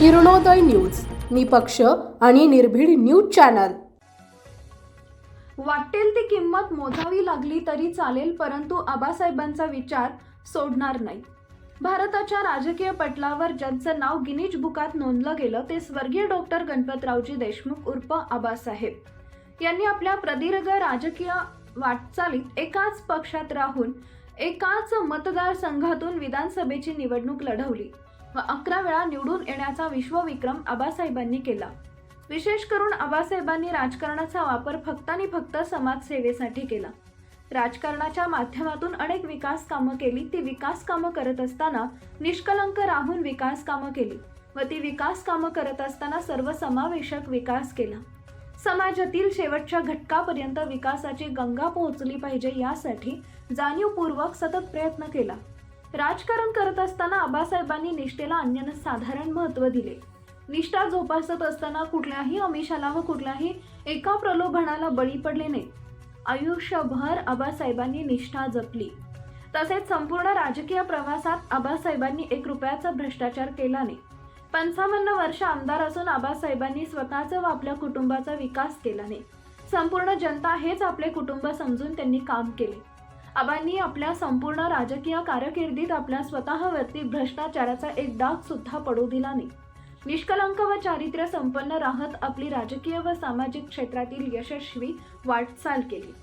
Kiranoday news निपक्ष आणि निर्भीड न्यूज चॅनल. वाटेल ती किंमत मोजावी लागली तरी चालेल परंतु आबासाहेबांचा विचार सोडणार नाही. भारताच्या राजकीय पटलावर ज्यांचं नाव गिनीज बुकात नोंदलं गेलं ते स्वर्गीय डॉक्टर गणपतरावजी देशमुख उर्फ आबासाहेब. यांनी आपल्या प्रदीर्घ राजकीय वाटचालीत एकाच पक्षात राहून एकाच मतदारसंघातून विधानसभेची निवडणूक लढवली. व अकरा वेळा निवडून येण्याचा विश्वविक्रम आबासाहेबांनी केला. विशेष करून आबासाहेबांनी राजकारणाचा वापर फक्त आणि फक्त समाजसेवेसाठी केला. राजकारणाच्या माध्यमातून अनेक विकास कामं केली ती विकास कामं करत असताना निष्कलंक राहून विकास कामं केली व ती विकास कामं करत असताना सर्वसमावेशक विकास केला. समाजातील शेवटच्या घटकापर्यंत विकासाची गंगा पोहोचली पाहिजे यासाठी जाणीवपूर्वक सतत प्रयत्न केला. राजकारण करत असताना आबासाहेबांनी निष्ठेला अन्यसाधारण महत्त्व दिले. निष्ठा जोपासत असताना कुठल्याही अमिषाला व कुठल्याही एका प्रलोभनाला बळी पडले नाही. आयुष्यभर आबासाहेबांनी निष्ठा जपली. तसेच संपूर्ण राजकीय प्रवासात आबासाहेबांनी एक रुपयाचा भ्रष्टाचार केला नाही. पंचावन्न वर्ष आमदार असून आबासाहेबांनी स्वतःचा व आपल्या कुटुंबाचा विकास केला नाही. संपूर्ण जनता हेच आपले कुटुंब समजून त्यांनी काम केले. आबांनी आपल्या संपूर्ण राजकीय कारकिर्दीत आपल्या स्वतःवरती भ्रष्टाचाराचा एक डाग सुद्धा पडू दिला नाही. निष्कलंक व चारित्र्य संपन्न राहत आपली राजकीय व सामाजिक क्षेत्रातील यशस्वी वाटचाल केली.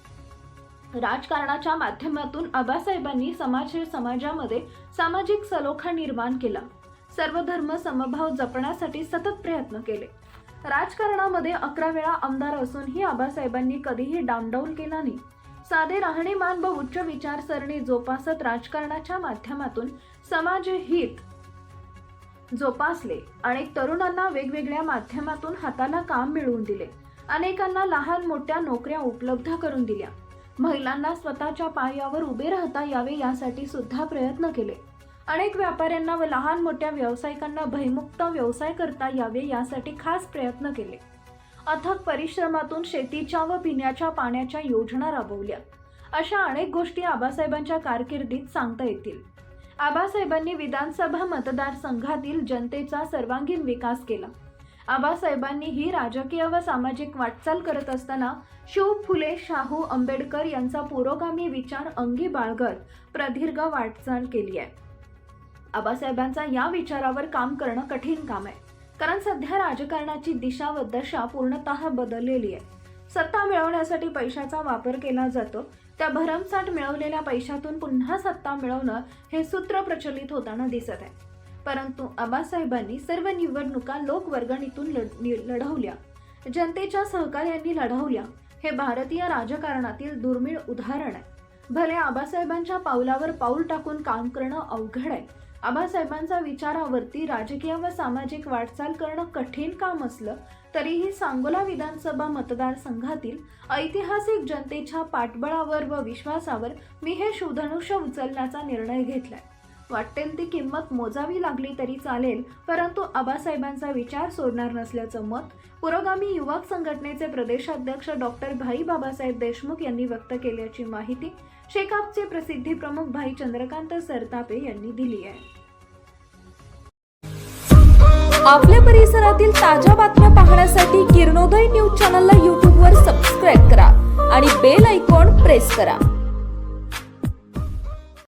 राजकारणाच्या माध्यमातून आबासाहेबांनी समाज समाजामध्ये सामाजिक सलोखा निर्माण केला. सर्व धर्म समभाव जपण्यासाठी सतत प्रयत्न केले. राजकारणामध्ये अकरा वेळा आमदार असूनही आबासाहेबांनी कधीही डामडौल केला नाही. साधे राहणीमान व उच्च विचारसरणी जोपासत राजकारणाच्या माध्यमातून समाजहित जोपासले. अनेक तरुणांना वेगवेगळ्या माध्यमातून हाताला काम मिळवून दिले. अनेकांना लहान मोठ्या नोकऱ्या उपलब्ध करून दिल्या. महिलांना स्वतःच्या पायावर उभे राहता यावे यासाठी सुद्धा प्रयत्न केले. अनेक व्यापाऱ्यांना व लहान मोठ्या व्यावसायिकांना भयमुक्त व्यवसाय करता यावे यासाठी खास प्रयत्न केले. अथक परिश्रमातून शेतीच्या व पिण्याच्या पाण्याच्या योजना राबवल्या. अशा अनेक गोष्टी आबासाहेबांच्या कारकिर्दीत सांगता येतील. आबासाहेबांनी विधानसभा मतदारसंघातील जनतेचा सर्वांगीण विकास केला. आबासाहेबांनी ही राजकीय व सामाजिक वाटचाल करत असताना शिव फुले शाहू आंबेडकर यांचा पुरोगामी विचार अंगी बाळगत प्रदीर्घ वाटचाल केली आहे. आबासाहेबांचा या विचारावर काम करणं कठीण काम आहे. कारण सध्या राजकारणाची दिशा व दशा पूर्णतः बदललेली आहे. सत्ता मिळवण्यासाठी पैशाचा वापर केला जातो. त्या भरमसाठ मिळवलेल्या पैशातून पुन्हा सत्ता मिळवणं हे सूत्र प्रचलित होताना दिसत आहे. परंतु आबासाहेबांनी सर्व निवडणुका लोकवर्गणीतून लढवल्या. जनतेच्या सहकार्यांनी लढवल्या. हे भारतीय राजकारणातील दुर्मिळ उदाहरण आहे. भले आबासाहेबांच्या पावलावर पाऊल टाकून काम करणं अवघड आहे आबासाहेबांचा विचारावरती राजकीय व सामाजिक वाटचाल करणं कठीण काम असलं तरीही सांगोला विधानसभा मतदारसंघातील ऐतिहासिक जनतेच्या पाठबळावर व विश्वासावर मी हे शोधनुष्य उचलण्याचा निर्णय घेतलाय. वाटेल ती किंमत मोजावी लागली तरी चालेल परंतु आबासाहेबांचा विचार सोडणार नसल्याचं मत पुरोगामी युवक संघटनेचे प्रदेशाध्यक्ष डॉक्टर भाई बाबासाहेब देशमुख यांनी व्यक्त केल्याची माहिती शेकापचे प्रसिद्धी प्रमुख भाई चंद्रकांत सरतापे यांनी दिली आहे. आपल्या परिसरातील ताज्या बातम्या पाहण्यासाठी किरणोदय न्यूज चॅनलला यूट्यूबवर सबस्क्राईब करा आणि बेल आयकॉन प्रेस करा.